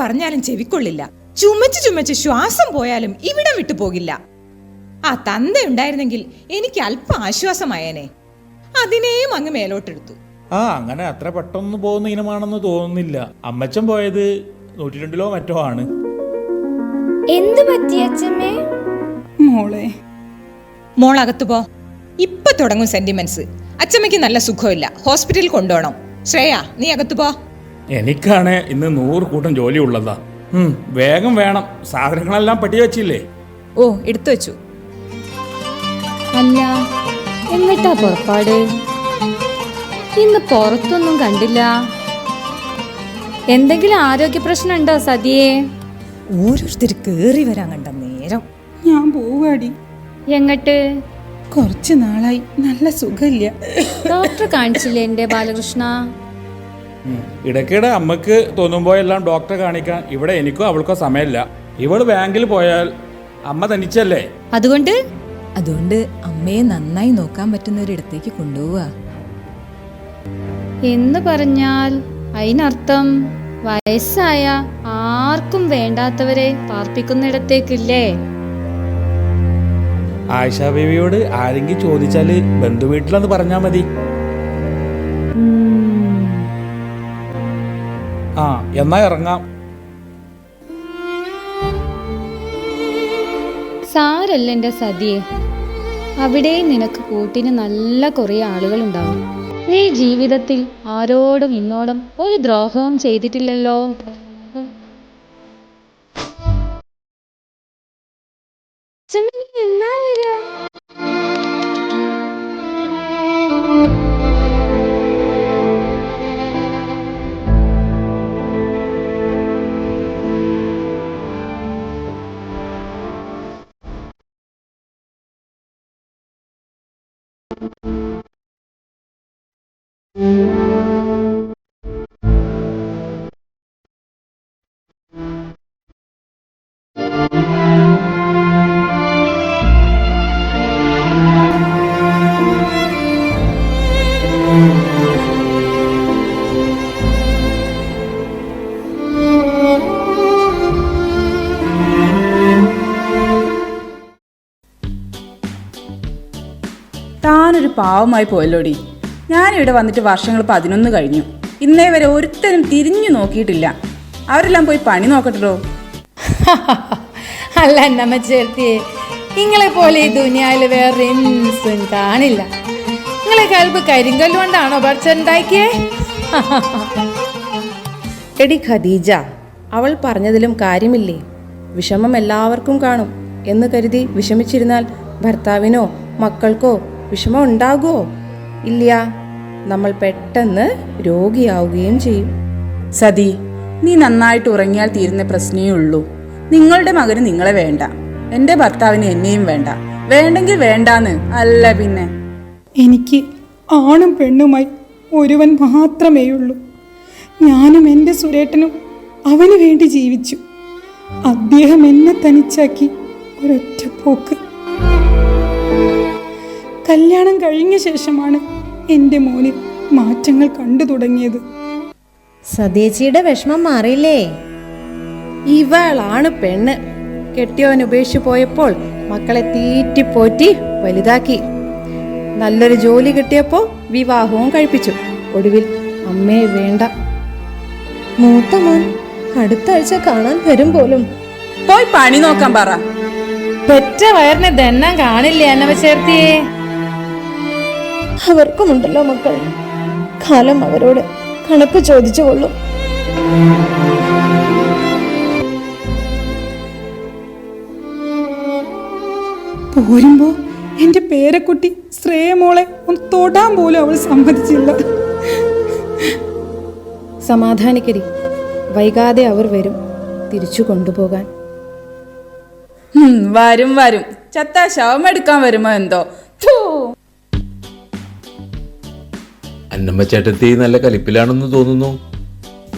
പറഞ്ഞാലും ചെവിക്കൊള്ളില്ല. ചുമച്ച് ചുമച്ച് ശ്വാസം പോയാലും ഇവിടം വിട്ടു പോകില്ല. ആ തന്ത ഉണ്ടായിരുന്നെങ്കിൽ എനിക്ക് അല്പം ആശ്വാസമായേനെ അതിനെയും അങ്ങ് മേലോട്ടെടുത്തു. ആ അങ്ങനെ അത്ര പെട്ടെന്ന് പോകുന്ന ഇനമാണെന്ന് തോന്നുന്നില്ല. അമ്മച്ചൻ പോയത് നൂറ്റി രണ്ടിലോ മറ്റോ ആണ്. എന്ത് പറ്റി അച്ഛമ്മേ? മോളെ. മോളകത്ത് പോ. ഇപ്പൊ തുടങ്ങും സെന്റിമെന്റ്സ് അച്ചമ്മയ്ക്ക് നല്ല സുഖമില്ല. ഹോസ്പിറ്റലിൽ കൊണ്ടുപോകണം. ശ്രേയ നീ അകത്ത് പോ. എനിക്കാണ് ഇന്ന് നൂറ് കൂട്ടം ജോലി ഉള്ളതാ വേഗം വേണം. സാധനങ്ങളെല്ലാം പെട്ടി വെച്ചില്ലേ? ഓ എടുത്തു വെച്ചു. അല്ല എന്നിട്ടാ പുറപ്പാട്? ഇന്ന് പുറത്തൊന്നും കണ്ടില്ല. എന്തെങ്കിലും ആരോഗ്യ പ്രശ്നം ഉണ്ടോ സതിയെ? ഓരോരുത്തർ കേറി വരാൻ കണ്ട നേരം. ഞാൻ പോവാടി. എങ്ങട്ട്? കുറച്ച് നാളായി. നല്ല സുഖമില്ല. ഡോക്ടറെ കാണിച്ചില്ലേ എന്റെ ബാലകൃഷ്ണ? ഇടയ്ക്കിടെ അമ്മയ്ക്ക് തോന്നുമ്പോഴെല്ലാം ഡോക്ടറെ കാണിക്കാൻ ഇവിടെ എനിക്കോ അവൾക്കോ സമയമില്ല. ഇവൾ ബാങ്കിൽ പോയാൽ അമ്മ തനിച്ചല്ലേ? അതുകൊണ്ട് അതുകൊണ്ട് അമ്മയെ നന്നായി നോക്കാൻ പറ്റുന്ന ഒരിടത്തേക്ക് കൊണ്ടുപോവുക എന്ന് പറഞ്ഞാൽ അതിനർത്ഥം വയസ്സായ ആർക്കും വേണ്ടാത്തവരെ പാർപ്പിക്കുന്നിടത്തേക്കില്ലേ ആയിഷ ബേബിയോട് ആരെങ്കിലും ചോദിച്ചാൽ ബന്ധുവീട്ടിലെന്ന് പറഞ്ഞാ മതി. ആ എന്നാ ഇറങ്ങാം. സാരല്ല എന്റെ സതിയെ. അവിടെ നിനക്ക് കൂട്ടിന് നല്ല കുറേ ആളുകളുണ്ടാവും. നീ ജീവിതത്തിൽ ആരോടും ഇന്നോടും ഒരു ദ്രോഹവും ചെയ്തിട്ടില്ലല്ലോ. പാവമായി പോയല്ലോടി. ഞാനിവിടെ വന്നിട്ട് വർഷങ്ങൾ പതിനൊന്ന് കഴിഞ്ഞു. ഇന്നേ വരെ ഒരുത്തരും തിരിഞ്ഞു നോക്കിയിട്ടില്ല. അവരെല്ലാം പോയി പണി നോക്കട്ടോ അല്ല എന്നമ്മ ചേർത്തിയെ നിങ്ങളെ പോലെ ഈ ദുനിയാവിൽ വേറെ കാണില്ല. നിങ്ങളെ കൽബ് കരിങ്കല്ല് കൊണ്ടാണോ പഠിച്ചുണ്ടാക്കിയേ എടി ഖദീജ അവൾ പറഞ്ഞതിലും കാര്യമില്ലേ? വിഷമം എല്ലാവർക്കും കാണും എന്ന് കരുതി വിഷമിച്ചിരുന്നാൽ ഭർത്താവിനോ മക്കൾക്കോ വിഷമം ഉണ്ടാകുമോ ഇല്ല. നമ്മൾ പെട്ടെന്ന് രോഗിയാവുകയും ചെയ്യും. സതി നീ നന്നായിട്ട് ഉറങ്ങിയാൽ തീരുന്ന പ്രശ്നമേ ഉള്ളൂ. നിങ്ങളുടെ മകന് നിങ്ങളെ വേണ്ട. എന്റെ ഭർത്താവിന് എന്നെയും വേണ്ട. വേണ്ടെങ്കിൽ വേണ്ടാന്ന്. അല്ല പിന്നെ. എനിക്ക് ആണും പെണ്ണുമായി ഒരുവൻ മാത്രമേ ഉള്ളൂ. ഞാനും എന്റെ സുരേട്ടനും അവന് വേണ്ടി ജീവിച്ചു. അദ്ദേഹം എന്നെ തനിച്ചാക്കി ഒരൊറ്റ പോക്ക്. കല്യാണം കഴിഞ്ഞ ശേഷമാണ് എന്റെ മോനിൽ മാറ്റങ്ങൾ കണ്ടു തുടങ്ങിയത്. സതേച്ചിയുടെ വിഷമം മാറിയില്ലേ? ഇവളാണ് പെണ്ണ്. കെട്ടിയവൻ ഉപേക്ഷിച്ചു പോയപ്പോൾ മക്കളെ തീറ്റിപ്പോറ്റി വലുതാക്കി. നല്ലൊരു ജോലി കിട്ടിയപ്പോൾ വിവാഹവും കഴിപ്പിച്ചു. ഒടുവിൽ അമ്മയെ വേണ്ട. മൂത്ത മോൻ അടുത്ത ആഴ്ച കാണാൻ വരും പോലും. പോയി പണി നോക്കാൻ പറ. പെറ്റ വയറിനെ ദണ്ണം കാണില്ലേ എന്നവ ചേർത്തിയെ? അവർക്കുമുണ്ടല്ലോ മക്കൾ കാലം അവരോട് കണക്ക് ചോദിച്ചു കൊള്ളും. പോരുമ്പോ എന്റെ പേരക്കുട്ടി ശ്രേയമോളെ ഒന്ന് തൊടാൻ പോലും അവൾ സമ്മതിച്ചില്ല. സമാധാനിക്കടി. വൈകാതെ അവർ വരും തിരിച്ചു കൊണ്ടുപോകാൻ. വരും വരും. ചത്ത ശവം എടുക്കാൻ വരുമോ എന്തോ. അന്നമ്മ ചേട്ടത്തി നല്ല കലിപ്പിലാണെന്ന് തോന്നുന്നു.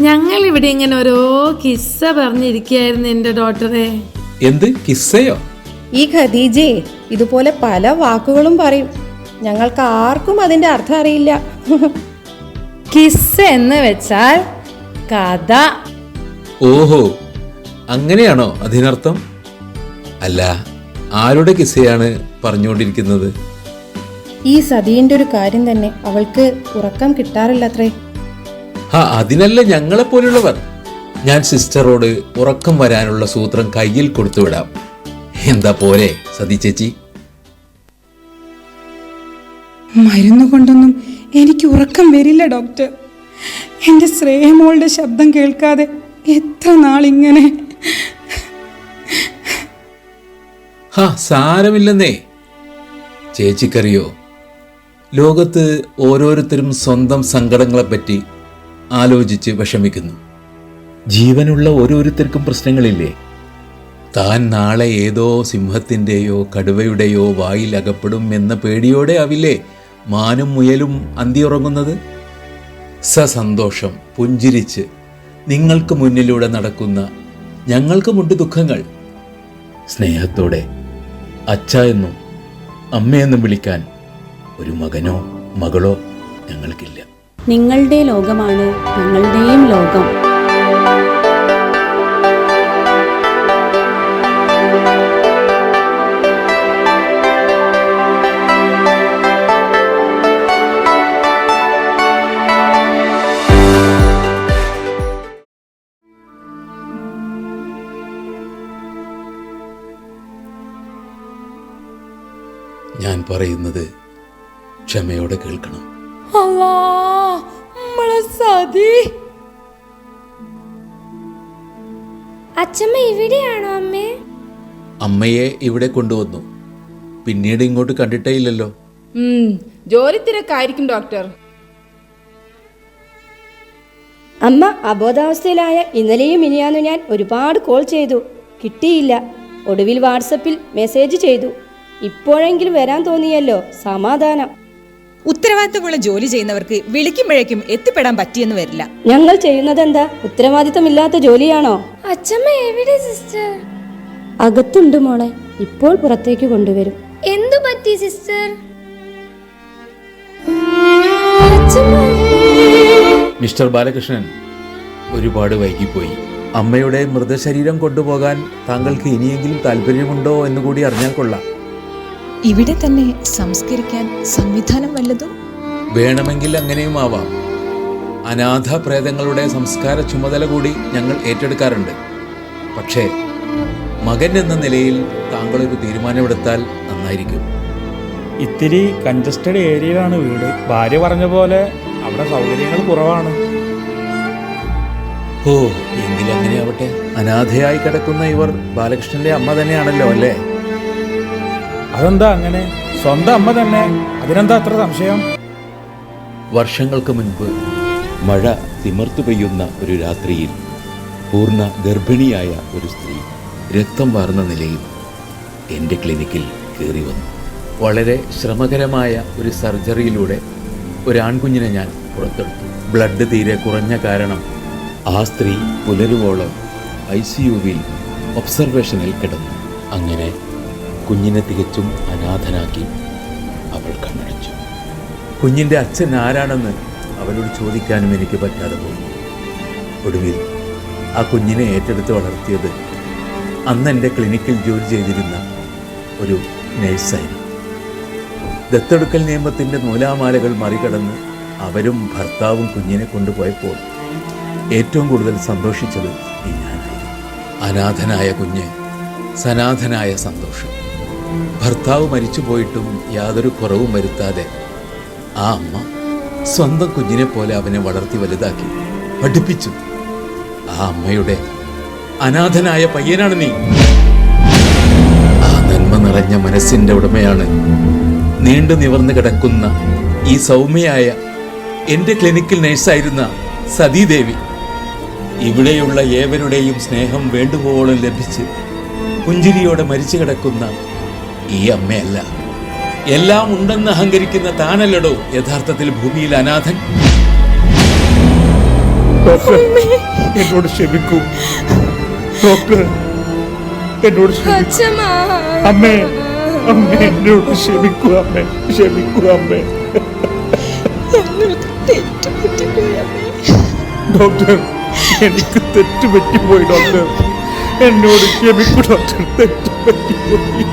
ഞങ്ങൾ ഇവിടെ ഇങ്ങനെ ഓരോ കിസ്സ പറഞ്ഞിരിക്കുകയായിരുന്നു എന്റെ ഡോട്ടറെ എന്ത്? കിസ്സയോ? ഈ ഖദീജെ ഇതുപോലെ പല വാക്കുകളും പറയും. ഞങ്ങൾക്ക് ആർക്കും അതിന്റെ അർത്ഥം അറിയില്ല. കിസ്സ എന്ന് വെച്ചാൽ കഥ. ഓഹോ അങ്ങനെയാണോ അതിനർത്ഥം? അല്ല ആരുടെ കിസ്സയാണ് പറഞ്ഞുകൊണ്ടിരിക്കുന്നത്? ഈ സതീന്റെ ഒരു കാര്യം തന്നെ അവൾക്ക് ഉറക്കം കിട്ടാറില്ലത്രേ. ആ അതിനല്ല ഞങ്ങളെ പോലുള്ളവർ. ഞാൻ സിസ്റ്ററോട് ഉറക്കം വരാനുള്ള സൂത്രം കയ്യിൽ കൊടുത്തുവിടാം എന്താ പോരെ സതി ചേച്ചി? മരുന്ന് കൊണ്ടൊന്നും എനിക്ക് ഉറക്കം വരില്ല ഡോക്ടർ. എന്റെ ശ്രേയമോളുടെ ശബ്ദം കേൾക്കാതെ എത്ര നാളിങ്ങനെ? ഹാ സാരമില്ലെന്നേ. ചേച്ചിക്കറിയോ ലോകത്ത് ഓരോരുത്തരും സ്വന്തം സങ്കടങ്ങളെപ്പറ്റി ആലോചിച്ച് വിഷമിക്കുന്നു. ജീവനുള്ള ഓരോരുത്തർക്കും പ്രശ്നങ്ങളില്ലേ? താൻ നാളെ ഏതോ സിംഹത്തിന്റെയോ കടുവയുടെയോ വായിൽ അകപ്പെടും എന്ന പേടിയോടെ ആവില്ലേ മാനും മുയലും അന്തിയുറങ്ങുന്നത്? സസന്തോഷം പുഞ്ചിരിച്ച് നിങ്ങൾക്ക് മുന്നിലൂടെ നടക്കുന്ന ഞങ്ങൾക്കുമുണ്ട് ദുഃഖങ്ങൾ. സ്നേഹത്തോടെ അച്ഛ എന്നും അമ്മയെന്നും വിളിക്കാൻ ഒരു മകനോ മകളോ ഞങ്ങൾക്കില്ല. നിങ്ങളുടെ ലോകമാണ് ഞങ്ങളുടെയും ലോകം. ഞാൻ പറയുന്നത് ക്ഷമയോടെ കേൾക്കണം. അല്ലാ നമ്മളെ സതി. അച്ഛമ്മ ഇവിടെയാണോ അമ്മേ? അമ്മയെ ഇവിടെ കൊണ്ടുവന്നു. പിന്നീട് ഇങ്ങോട്ട് കണ്ടിട്ടേ ഇല്ലല്ലോ. ജോലി തിരക്കായിരിക്കും ഡോക്ടർ. അമ്മ അബോധാവസ്ഥയിലായ ഇന്നലെയും ഇനിയാന്നു ഞാൻ ഒരുപാട് കോൾ ചെയ്തു. കിട്ടിയില്ല. ഒടുവിൽ വാട്സപ്പിൽ മെസ്സേജ് ചെയ്തു. ഇപ്പോഴെങ്കിലും വരാൻ തോന്നിയല്ലോ. സമാധാനം. ഉത്തരവാദിത്തമുള്ള ജോലി ചെയ്യുന്നവർക്ക് വിളിക്കുമ്പോഴേക്കും എത്തിപ്പെടാൻ പറ്റിയെന്ന് വരില്ല. ഞങ്ങൾ ചെയ്യുന്നത് എന്താ ഉത്തരവാദിത്തമില്ലാത്ത ജോലിയാണോ? അച്ഛമ്മ എവിടെ സിസ്റ്റർ? അകത്തുണ്ട് മോളെ. ഇപ്പോൾ പുറത്തേക്ക് കൊണ്ടുവരും. എന്തു പറ്റി സിസ്റ്റർ? മിസ്റ്റർ ബാലകൃഷ്ണൻ ഒരുപാട് വൈകിപ്പോയി. അമ്മയുടെ മൃതശരീരം കൊണ്ടുപോകാൻ താങ്കൾക്ക് ഇനിയെങ്കിലും താല്പര്യമുണ്ടോ എന്ന് കൂടി അറിഞ്ഞാൽ കൊള്ളാം. ഇവിടെ തന്നെ സംസ്കരിക്കാൻ സംവിധാനം വല്ലതും? വേണമെങ്കിൽ അങ്ങനെയും ആവാം. അനാഥ പ്രേതങ്ങളുടെ സംസ്കാര ചുമതല കൂടി ഞങ്ങൾ ഏറ്റെടുക്കാറുണ്ട്. പക്ഷേ മകൻ എന്ന നിലയിൽ താങ്കളൊരു തീരുമാനമെടുത്താൽ നന്നായിരിക്കും. ഇത്തിരി കൺജസ്റ്റഡ് ഏരിയയിലാണ് വീട്. ഭാര്യ പറഞ്ഞ പോലെ അവിടെ സൗകര്യങ്ങൾ കുറവാണ്. ഓ എങ്കിൽ അങ്ങനെ ആവട്ടെ അനാഥയായി കിടക്കുന്ന ഇവർ ബാലകൃഷ്ണന്റെ അമ്മ തന്നെയാണല്ലോ അല്ലേ? അതെന്താ അങ്ങനെ? സ്വന്തം അമ്മ തന്നെ. അതിനെന്താ അത്ര സംശയം? വർഷങ്ങൾക്ക് മുൻപ് മഴ തിമർത്തു പെയ്യുന്ന ഒരു രാത്രിയിൽ പൂർണ ഗർഭിണിയായ ഒരു സ്ത്രീ രക്തം വാർന്ന നിലയിൽ എന്റെ ക്ലിനിക്കിൽ കയറി വന്നു. വളരെ ശ്രമകരമായ ഒരു സർജറിയിലൂടെ ഒരു ആൺകുഞ്ഞിനെ ഞാൻ പുറത്തെടുത്തു. ബ്ലഡ് തീരെ കുറഞ്ഞ കാരണം ആ സ്ത്രീ പുലരുവോളം ഐ സി യുവിൽ ഒബ്സർവേഷനിൽ കിടന്നു. അങ്ങനെ കുഞ്ഞിനെ തികച്ചും അനാഥനാക്കി അവൾ കണ്ണടച്ചു. കുഞ്ഞിന്റെ അച്ഛൻ ആരാണെന്ന് അവരോട് ചോദിക്കാനും എനിക്ക് പറ്റാതെ പോയി. ഒടുവിൽ ആ കുഞ്ഞിനെ ഏറ്റെടുത്ത് വളർത്തിയത് അന്ന് എന്റെ ക്ലിനിക്കിൽ ജോലി ചെയ്തിരുന്ന ഒരു നേഴ്സായിരുന്നു. ദത്തെടുക്കൽ നിയമത്തിന്റെ നൂലാമാലകൾ മറികടന്ന് അവരും ഭർത്താവും കുഞ്ഞിനെ കൊണ്ടുപോയപ്പോൾ ഏറ്റവും കൂടുതൽ സന്തോഷിച്ചത് ഞാനായിരുന്നു. അനാഥനായ കുഞ്ഞ് സനാഥനായ സന്തോഷം. ഭർത്താവ് മരിച്ചുപോയിട്ടും യാതൊരു കുറവും വരുത്താതെ ആ അമ്മ സ്വന്തം കുഞ്ഞിനെ പോലെ അവനെ വളർത്തി വലുതാക്കി പഠിപ്പിച്ചു. ആ അമ്മയുടെ അനാഥനായ പയ്യനാണ് നീ. ആ നന്മ നിറഞ്ഞ മനസ്സിന്റെ ഉടമയാണ് നീണ്ടു നിവർന്നു കിടക്കുന്ന ഈ സൗമ്യയായ എന്റെ ക്ലിനിക്കിൽ നഴ്സായിരുന്ന സതീദേവി. ഇവിടെയുള്ള ഏവരുടെയും സ്നേഹം വേണ്ടുവോളം ലഭിച്ച് പുഞ്ചിരിയോടെ മരിച്ചു കിടക്കുന്ന ഈ അമ്മയല്ല. എല്ലാം ഉണ്ടെന്ന് അഹങ്കരിക്കുന്ന താനല്ലടോ യഥാർത്ഥത്തിൽ ഭൂമിയിൽ അനാഥൻ? ഡോക്ടർ എന്നോട് ക്ഷമിക്കൂ. ഡോക്ടർ എന്നോട് ക്ഷമിക്കൂ. അമ്മേ അമ്മേ എന്നോട് ക്ഷമിക്കൂ അമ്മേ. ക്ഷമിക്കൂ അമ്മേ. ഡോക്ടർ എനിക്ക് തെറ്റുപറ്റിപ്പോയി ഡോക്ടർ. എന്നോട് ക്ഷമിക്കൂ ഡോക്ടർ. തെറ്റ് പറ്റിപ്പോയി